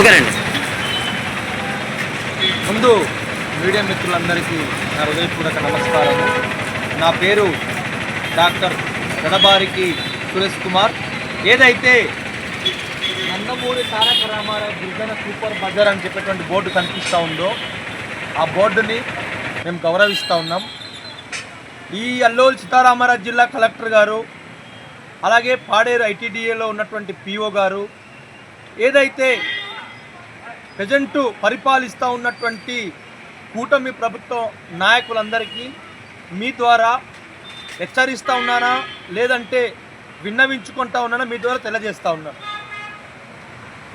ఓకేనండి. ముందు మీడియా మిత్రులందరికీ నా హృదయపూర్వక నమస్కారము నా పేరు డాక్టర్ గడబారికి సురేష్ కుమార్. ఏదైతే నందమూరి తారక రామారావు గిరిజన సూపర్ బజార్ అని చెప్పేటువంటి బోర్డు కనిపిస్తూ ఉందో ఆ బోర్డుని మేము గౌరవిస్తూ ఉన్నాం. ఈ అల్లూరు సీతారామరాజు జిల్లా కలెక్టర్ గారు అలాగే పాడేరు ఐటీడీఏలో ఉన్నటువంటి పిఓ గారు ఏదైతే ప్రజెంట్ పరిపాలిస్తూ ఉన్నటువంటి కూటమి ప్రభుత్వం నాయకులందరికీ మీ ద్వారా హెచ్చరిస్తూ ఉన్నానా? లేదంటే విన్నవించుకుంటా ఉన్నానా? మీ ద్వారా తెలియజేస్తూ ఉన్నాను?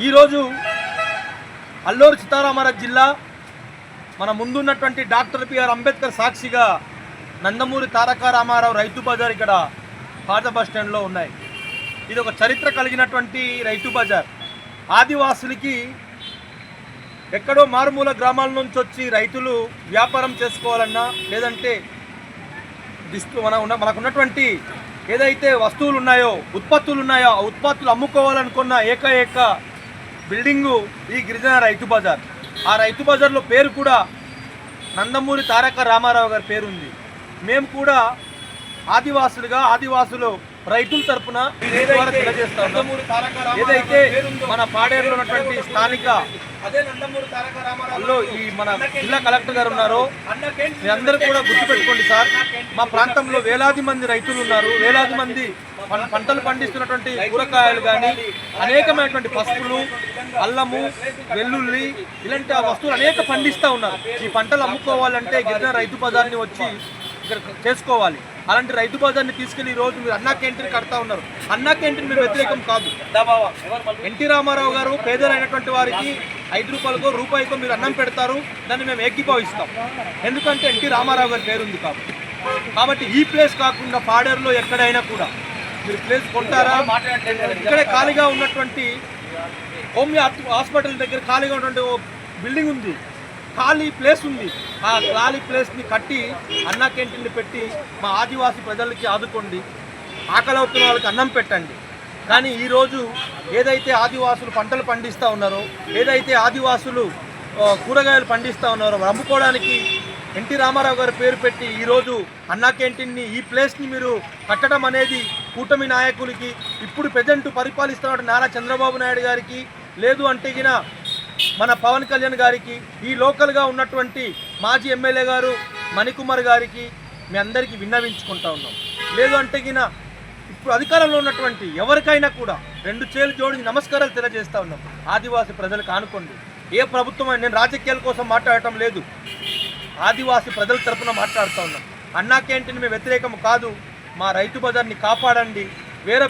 ఈరోజు అల్లూరు సీతారామరాజు జిల్లా మన ముందున్నటువంటి డాక్టర్ బిఆర్ అంబేద్కర్ సాక్షిగా నందమూరి తారక రామారావు రైతు బజార్ ఇక్కడ పాత బస్ స్టాండ్లో ఉన్నాయి. ఇది ఒక చరిత్ర కలిగినటువంటి రైతు బజార్. ఆదివాసులకి ఎక్కడో మారుమూల గ్రామాల నుంచి వచ్చి రైతులు వ్యాపారం చేసుకోవాలన్నా లేదంటే డిస్ట్రు మన ఉన్న మనకు ఉన్నటువంటి ఏదైతే వస్తువులు ఉన్నాయో ఉత్పత్తులు ఉన్నాయో ఆ ఉత్పత్తులు అమ్ముకోవాలనుకున్న ఏకైక బిల్డింగు ఈ గిరిజన రైతు బజార్. ఆ రైతు బజార్లో పేరు కూడా నందమూరి తారక రామారావు గారి పేరు ఉంది మేము కూడా ఆదివాసులుగా ఆదివాసులు రైతుల తెలియజేస్తాం ఏదైతే మన పాడేరులో ఉన్నటువంటి స్థానిక ఈ మన జిల్లా కలెక్టర్ గారు ఉన్నారో. మీరందరూ కూడా గుర్తుపెట్టుకోండి సార్. మా ప్రాంతంలో వేలాది మంది రైతులు ఉన్నారు. వేలాది మంది పంటలు పండిస్తున్నటువంటి కూరగాయలు కానీ అనేకమైనటువంటి పసుపులు అల్లము వెల్లుల్లి ఇలాంటి ఆ వస్తువులు అనేక పండిస్తూ ఉన్నారు. ఈ పంటలు అమ్ముకోవాలంటే గిరిజన రైతు బజార్ని వచ్చి ఇక్కడ చేసుకోవాలి. అలాంటి రైతు బజార్ని తీసుకెళ్ళి ఈ రోజు మీరు అన్నా క్యాంటీన్ కడతా ఉన్నారు. అన్నా క్యాంటీన్ మీరు వ్యతిరేకం కాదు. ఎన్టీ రామారావు గారు పేదలైనటువంటి వారికి ఐదు రూపాయలకో రూపాయికో మీరు అన్నం పెడతారు. దాన్ని మేము ఏకీభవిస్తాం ఎందుకంటే ఎన్టీ రామారావు గారి పేరుంది కాబట్టి. కాబట్టి ఈ ప్లేస్ కాకుండా పాడేరులో ఎక్కడైనా కూడా మీరు ప్లేస్ కొంటారా? ఇక్కడే ఖాళీగా ఉన్నటువంటి హోమియో హాస్పిటల్ దగ్గర ఖాళీగా ఉన్నటువంటి బిల్డింగ్ ఉంది. ఖాళీ ప్లేస్ ఉంది. ఆ ఖాళీ ప్లేస్ని కట్టి అన్న క్యాంటీన్ని పెట్టి మా ఆదివాసీ ప్రజలకి ఆదుకోండి. ఆకలి అవుతున్న వాళ్ళకి అన్నం పెట్టండి. కానీ ఈరోజు ఏదైతే ఆదివాసులు పంటలు పండిస్తూ ఉన్నారో ఏదైతే ఆదివాసులు కూరగాయలు పండిస్తూ ఉన్నారో అమ్ముకోవడానికి ఎన్టీ రామారావు గారి పేరు పెట్టి ఈరోజు అన్నా క్యాంటీన్ని ఈ ప్లేస్ని మీరు కట్టడం అనేది కూటమి నాయకులకి ఇప్పుడు ప్రజెంట్ పరిపాలిస్తున్న నారా చంద్రబాబు నాయుడు గారికి లేదు అంటే గిన మన పవన్ కళ్యాణ్ గారికి ఈ లోకల్గా ఉన్నటువంటి మాజీ ఎమ్మెల్యే గారు మణికుమార్ గారికి మీ అందరికీ విన్నవించుకుంటా ఉన్నాం. లేదు అంటే గిన ఇప్పుడు అధికారంలో ఉన్నటువంటి ఎవరికైనా కూడా రెండు చేలు జోడించి నమస్కారాలు తెలియజేస్తూ ఉన్నాం. ఆదివాసీ ప్రజలకు ఆనుకోండి. ఏ ప్రభుత్వం అయినా నేను రాజకీయాల కోసం మాట్లాడటం లేదు. ఆదివాసీ ప్రజల తరపున మాట్లాడుతూ ఉన్నాం. అన్నా క్యాంటీన్ మేము వ్యతిరేకం కాదు. మా రైతు బజార్ని కాపాడండి. వేరే